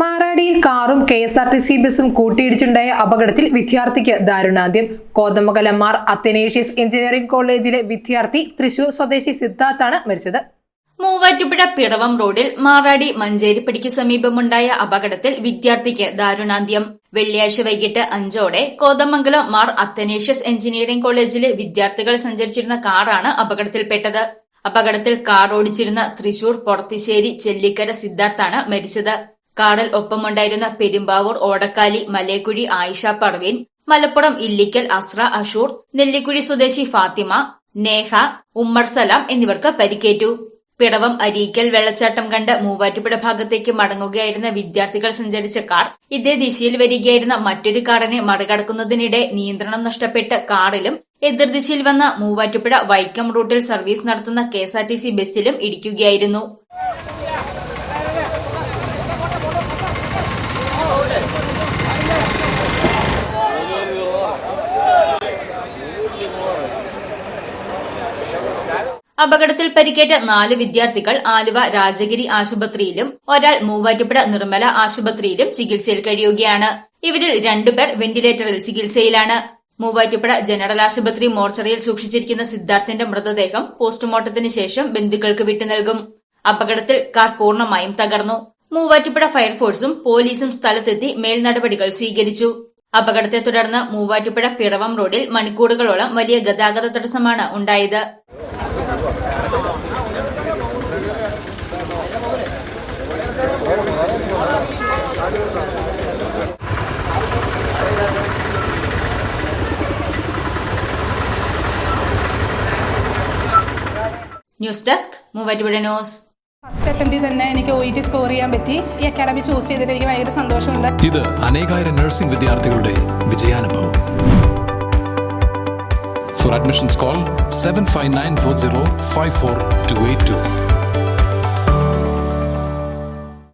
മാറാടിയിൽ കാറും K S R T C ബസും കൂട്ടിയിടിച്ചുണ്ടായ അപകടത്തിൽ വിദ്യാർത്ഥിക്ക് ദാരുണാന്ത്യം. കോതമംഗലം മാർ അത്തനേഷ്യസ് എഞ്ചിനീയറിംഗ് കോളേജിലെ വിദ്യാർത്ഥി തൃശൂർ സ്വദേശി സിദ്ധാർത്ഥാണ് മരിച്ചത്. മൂവാറ്റുപുഴ പിടവം റോഡിൽ മാറാടി മഞ്ചേരിപ്പടിക്ക് സമീപമുണ്ടായ അപകടത്തിൽ വിദ്യാർത്ഥിക്ക് ദാരുണാന്ത്യം. വെള്ളിയാഴ്ച വൈകിട്ട് അഞ്ചോടെ കോതമംഗലം മാർ അത്തനേഷ്യസ് എഞ്ചിനീയറിംഗ് കോളേജിലെ വിദ്യാർത്ഥികൾ സഞ്ചരിച്ചിരുന്ന കാറാണ് അപകടത്തിൽപ്പെട്ടത്. അപകടത്തിൽ കാർ ഓടിച്ചിരുന്ന തൃശൂർ പൊറത്തിശ്ശേരി ചെല്ലിക്കര സിദ്ധാർത്ഥാണ് മരിച്ചത്. കാറിൽ ഒപ്പമുണ്ടായിരുന്ന പെരുമ്പാവൂർ ഓടക്കാലി മലേക്കുഴി ആയിഷ പർവീൻ മലപ്പുറം ഇല്ലിക്കൽ അസ്ര അഷൂർ നെല്ലിക്കുഴി സ്വദേശി ഫാത്തിമ നേഹ ഉമ്മർ സലാം എന്നിവർക്ക് പരിക്കേറ്റു. പിടവം അരീക്കൽ വെള്ളച്ചാട്ടം കണ്ട് മൂവാറ്റുപുഴ ഭാഗത്തേക്ക് മടങ്ങുകയായിരുന്ന വിദ്യാർത്ഥികൾ സഞ്ചരിച്ച കാർ ഇതേ ദിശയിൽ വരികയായിരുന്ന മറ്റൊരു കാറിനെ മറികടക്കുന്നതിനിടെ നിയന്ത്രണം നഷ്ടപ്പെട്ട് കാറിലും എതിർദിശയിൽ വന്ന മൂവാറ്റുപുഴ വൈക്കം റൂട്ടിൽ സർവീസ് നടത്തുന്ന കെഎസ്ആർടിസി ബസ്സിലും ഇടിക്കുകയായിരുന്നു. അപകടത്തിൽ പരിക്കേറ്റ നാല് വിദ്യാർത്ഥികൾ ആലുവ രാജഗിരി ആശുപത്രിയിലും ഒരാൾ മൂവാറ്റുപുഴ നിർമ്മല ആശുപത്രിയിലും ചികിത്സയിൽ കഴിയുകയാണ്. ഇവരിൽ രണ്ടുപേർ വെന്റിലേറ്ററിൽ ചികിത്സയിലാണ്. മൂവാറ്റുപുഴ ജനറൽ ആശുപത്രി മോർച്ചറിയിൽ സൂക്ഷിച്ചിരിക്കുന്ന സിദ്ധാർത്ഥിന്റെ മൃതദേഹം പോസ്റ്റ്മോർട്ടത്തിന് ശേഷം ബന്ധുക്കൾക്ക് വിട്ടു നൽകും. അപകടത്തിൽ കാർ പൂർണമായും തകർന്നു. മൂവാറ്റുപുഴ ഫയർഫോഴ്സും പോലീസും സ്ഥലത്തെത്തി മേൽനടപടികൾ സ്വീകരിച്ചു. അപകടത്തെ തുടർന്ന് മൂവാറ്റുപുഴ പിറവം റോഡിൽ മണിക്കൂറുകളോളം വലിയ ഗതാഗത തടസ്സമാണ് ഉണ്ടായത്. News desk Muvattupuzha news first അറ്റംപ്റ്റിൽ തന്നെ എനിക്ക് ഒ ടി സ്കോർ ചെയ്യാൻ പറ്റി. ഈ അക്കാഡമി ചൂസ് ചെയ്തിട്ട് എനിക്ക് ഭയങ്കര സന്തോഷമുണ്ട്. ഇത് അനേകായിരം നഴ്സിംഗ് വിദ്യാർത്ഥികളുടെ വിജയാനുഭവം. For admissions call seven five nine four zero five four two eight two